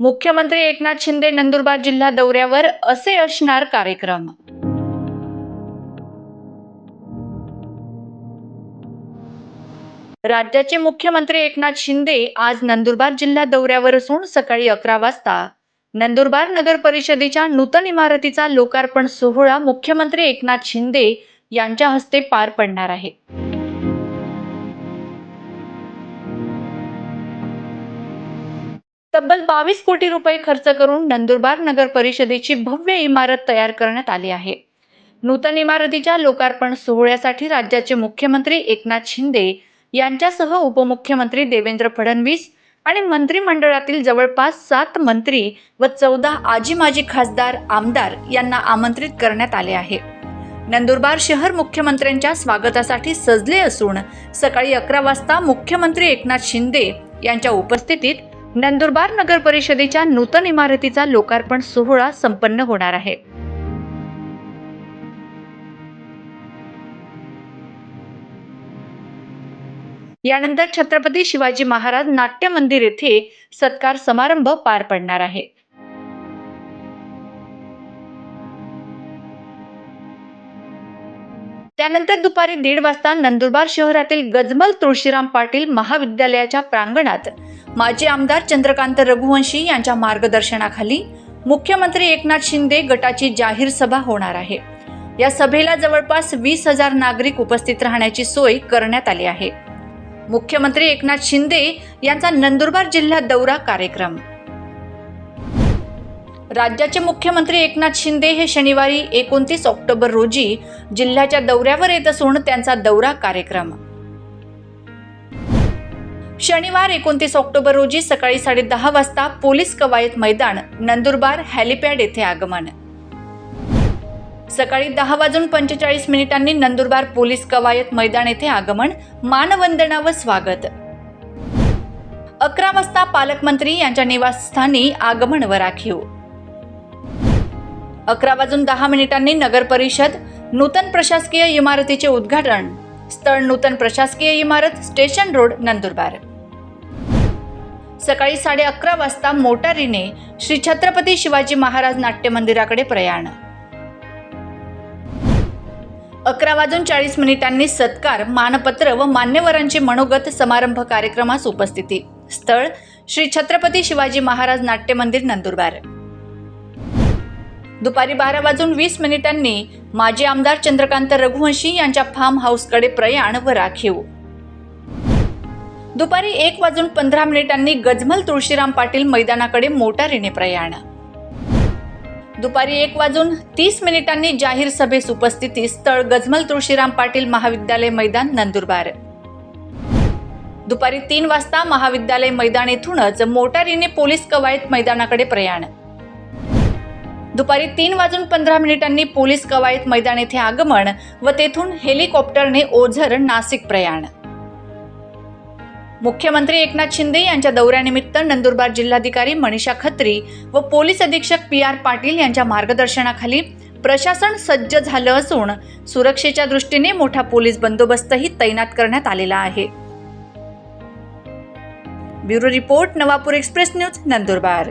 मुख्यमंत्री एकनाथ शिंदे नंदुरबार जिल्हा दौऱ्यावर असे असणार कार्यक्रम. राज्याचे मुख्यमंत्री एकनाथ शिंदे आज नंदुरबार जिल्हा दौऱ्यावर असून सकाळी अकरा वाजता. नंदुरबार नगर परिषदेच्या नूतन इमारतीचा लोकार्पण सोहळा मुख्यमंत्री एकनाथ शिंदे यांच्या हस्ते पार पडणार आहे. तब्बल बावीस कोटी रुपये खर्च करून नंदुरबार नगर परिषदेची भव्य इमारत तयार करण्यात आली आहे. नूतन इमारतीच्या लोकार्पण सोहळ्यासाठी राज्याचे मुख्यमंत्री एकनाथ शिंदे यांच्यासह उपमुख्यमंत्री देवेंद्र फडणवीस आणि मंत्रिमंडळातील जवळपास सात मंत्री व चौदा आजी माजी खासदार आमदार यांना आमंत्रित करण्यात आले आहे. नंदुरबार शहर मुख्यमंत्र्यांच्या स्वागतासाठी सजले असून सकाळी अकरा वाजता मुख्यमंत्री एकनाथ शिंदे यांच्या उपस्थितीत नंदुरबार नगर परिषदेच्या नूतन इमारतीचा लोकार्पण सोहळा संपन्न होणार आहे. यानंतर छत्रपती शिवाजी महाराज नाट्य मंदिर येथे सत्कार समारंभ पार पडणार आहे. त्यानंतर दुपारी दीड वाजता नंदुरबार शहरातील गजमल तुळशीराम पाटील महाविद्यालयाच्या प्रांगणात माजी आमदार चंद्रकांत रघुवंशी यांच्या मार्गदर्शनाखाली मुख्यमंत्री एकनाथ शिंदे गटाची जाहीर सभा होणार आहे. या सभेला जवळपास वीस हजार नागरिक उपस्थित राहण्याची सोय करण्यात आली आहे. मुख्यमंत्री एकनाथ शिंदे यांचा नंदुरबार जिल्हा दौरा कार्यक्रम. राज्याचे मुख्यमंत्री एकनाथ शिंदे हे शनिवारी एकोणतीस ऑक्टोबर रोजी जिल्ह्याच्या दौऱ्यावर येत असून त्यांचा दौरा कार्यक्रम. शनिवार एकोणतीस ऑक्टोबर रोजी सकाळी साडेदहा वाजता पोलीस कवायत मैदान नंदुरबार हॅलिपॅड येथे आगमन. सकाळी दहा वाजून पंचेचाळीस मिनिटांनी नंदुरबार पोलीस कवायत मैदान येथे आगमन मानवंदना व स्वागत. अकरा वाजता पालकमंत्री यांच्या निवासस्थानी आगमन व राखीव. अकरा वाजून दहा मिनिटांनी नगर परिषद नूतन प्रशासकीय इमारतीचे उद्घाटन. स्थळ नूतन प्रशासकीय इमारत स्टेशन रोड नंदुरबार. सकाळी साडे अकरा वाजता मोटारीने श्री छत्रपती शिवाजी महाराज नाट्य मंदिराकडे प्रयाण. अकरा वाजून चाळीस मिनिटांनी सत्कार मानपत्र व मान्यवरांची मनोगत समारंभ कार्यक्रमास उपस्थिती. स्थळ श्री छत्रपती शिवाजी महाराज नाट्य मंदिर नंदुरबार. दुपारी बारा वाजून वीस मिनिटांनी माजी आमदार चंद्रकांत रघुवंशी यांच्या फार्म हाऊसकडे प्रयाण व राखीव. दुपारी एक वाजून पंधरा मिनिटांनी गजमल तुळशीराम पाटील मैदानाकडे मोटारीने प्रयाण. दुपारी एक वाजून तीस मिनिटांनी जाहीर सभेस उपस्थिती स्थळ गजमल तुळशीराम पाटील महाविद्यालय मैदान नंदुरबार. दुपारी तीन वाजता महाविद्यालय मैदान येथूनच मोटारीने पोलीस कवायत मैदानाकडे प्रयाण. दुपारी तीन वाजून पंधरा मिनिटांनी पोलीस कवायत मैदान येथे आगमन व तेथून हेलिकॉप्टरने ओझर नाशिक प्रयाण. मुख्यमंत्री एकनाथ शिंदे यांच्या दौऱ्यानिमित्त नंदुरबार जिल्हाधिकारी मनीषा खत्री व पोलीस अधीक्षक पी आर पाटील यांच्या मार्गदर्शनाखाली प्रशासन सज्ज झालं असून सुरक्षेच्या दृष्टीने मोठा पोलीस बंदोबस्तही तैनात करण्यात आलेला आहे. Bureau report Navapur express news Nandurbar.